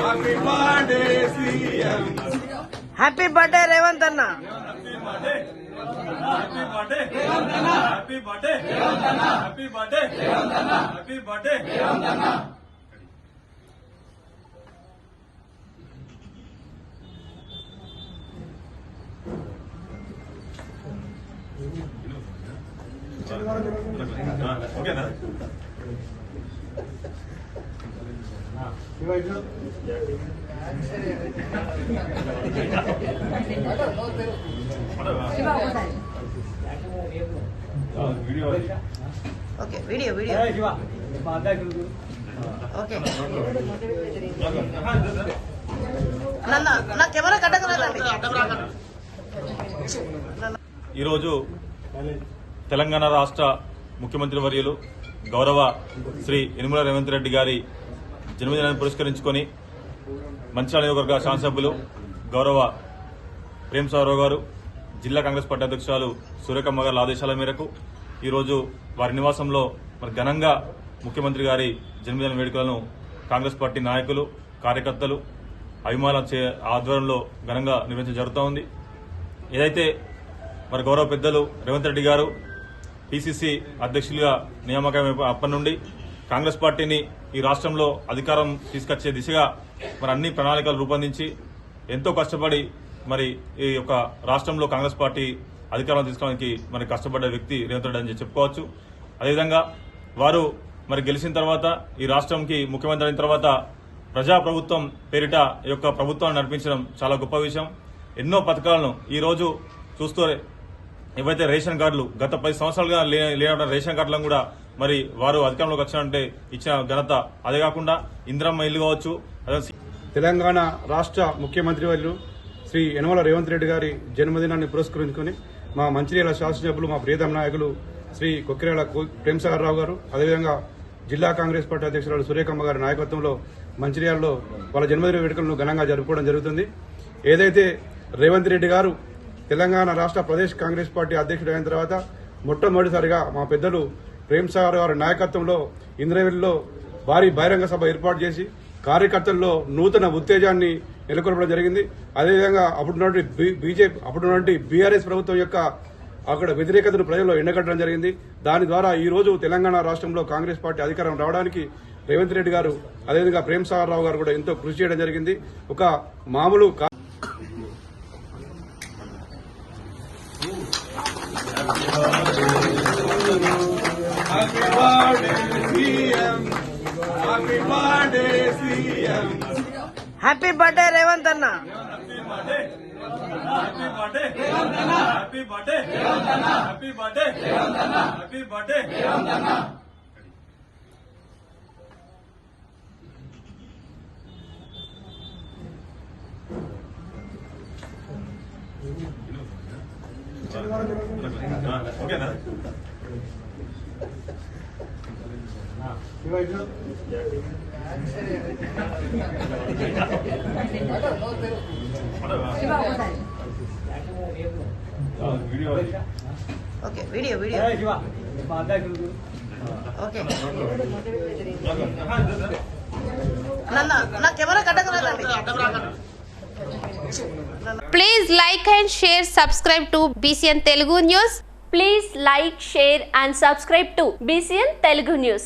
Happy birthday happy birthday Revanth అన్న. Happy birthday happy birthday happy birthday happy birthday happy birthday okay video video okay నన్న నా camera కట్టకలేదండి ఈరోజు తెలంగాణ రాష్ట్ర ముఖ్యమంత్రి వర్యులు గౌరవ శ్రీ యనుమల రేవంత్ రెడ్డి గారి జన్మదినాన్ని పురస్కరించుకొని మంచిర్యాల నియోజకవర్గ శాసనసభ్యులు గౌరవ ప్రేమ్ సారావు గారు జిల్లా కాంగ్రెస్ పార్టీ అధ్యక్షురాలు సూర్యకమ్మ గారి ఆదేశాల మేరకు ఈరోజు వారి నివాసంలో మరి ఘనంగా ముఖ్యమంత్రి గారి జన్మదిన వేడుకలను కాంగ్రెస్ పార్టీ నాయకులు కార్యకర్తలు అభిమానుల చే- ఆధ్వర్యంలో ఘనంగా నిర్వహించడం జరుగుతూ ఉంది. ఏదైతే మరి గౌరవ పెద్దలు రేవంత్ రెడ్డి గారు పిసిసి అధ్యక్షులుగా నియామకం అప్పటి నుండి కాంగ్రెస్ పార్టీని ఈ రాష్ట్రంలో అధికారం తీసుకొచ్చే దిశగా మరి అన్ని ప్రణాళికలు రూపొందించి ఎంతో కష్టపడి మరి ఈ యొక్క రాష్ట్రంలో కాంగ్రెస్ పార్టీ అధికారం తీసుకోవడానికి మరి కష్టపడ్డ వ్యక్తి రేవంత్ రెడ్డి అని చెప్పుకోవచ్చు. అదేవిధంగా వారు మరి గెలిచిన తర్వాత ఈ రాష్ట్రంకి ముఖ్యమంత్రి అయిన తర్వాత ప్రజా ప్రభుత్వం పేరిట ఈ యొక్క ప్రభుత్వాన్ని నడిపించడం చాలా గొప్ప విషయం. ఎన్నో పథకాలను ఈ రోజు చూస్తూ ఏవైతే రేషన్ కార్డులు గత పది సంవత్సరాలుగా లే- రేషన్ కార్డులను కూడా మరి వారు అధికారంలోకి వచ్చినంటే ఇచ్చిన ఘనత. అదే కాకుండా ఇందిరమ్మ ఇల్లు కావచ్చు అదే తెలంగాణ రాష్ట్ర ముఖ్యమంత్రి వర్యులు శ్రీ యనమల రేవంత్ రెడ్డి గారి జన్మదినాన్ని పురస్కరించుకుని మా మంచిర్యాల శాసనసభ్యులు మా ప్రియతమ నాయకులు శ్రీ కొక్కిరేల ప్రేమసాగర్ రావు గారు అదేవిధంగా జిల్లా కాంగ్రెస్ పార్టీ అధ్యక్షురాలు సూర్యకమ్మ గారి నాయకత్వంలో మంచిర్యాలలో వాళ్ళ జన్మదిన వేడుకలను ఘనంగా జరుపుకోవడం జరుగుతుంది. ఏదైతే రేవంత్ రెడ్డి గారు తెలంగాణ రాష్ట్ర ప్రదేశ్ కాంగ్రెస్ పార్టీ అధ్యక్షుడు అయిన తర్వాత మొట్టమొదటిసారిగా మా పెద్దలు ప్రేమసాగర్ గారి నాయకత్వంలో ఇంద్రవెల్లిలో భారీ బహిరంగ సభ ఏర్పాటు చేసి కార్యకర్తల్లో నూతన ఉత్తేజాన్ని నెలకొల్పడం జరిగింది. అదేవిధంగా అప్పుడున్నటువంటి బీజేపీ అప్పుడున్నటువంటి బీఆర్ఎస్ ప్రభుత్వం యొక్క అక్కడ వ్యతిరేకతను ప్రజల్లో ఎండగట్టడం జరిగింది. దాని ద్వారా ఈ రోజు తెలంగాణ రాష్ట్రంలో కాంగ్రెస్ పార్టీ అధికారం రావడానికి రేవంత్ రెడ్డి గారు అదేవిధంగా ప్రేమ్ సాగర్ రావు గారు కూడా ఎంతో కృషి చేయడం జరిగింది. ఒక మామూలు హ్యాపీ బర్త్డే రేవంత్ అన్న happy birthday happy birthday happy birthday happy birthday ఓకేనా video okay video video okay నన్న నా కెమెరా కట్టకలేదండి Please like and share, subscribe to BCN Telugu News. Please like, share and subscribe to BCN Telugu News.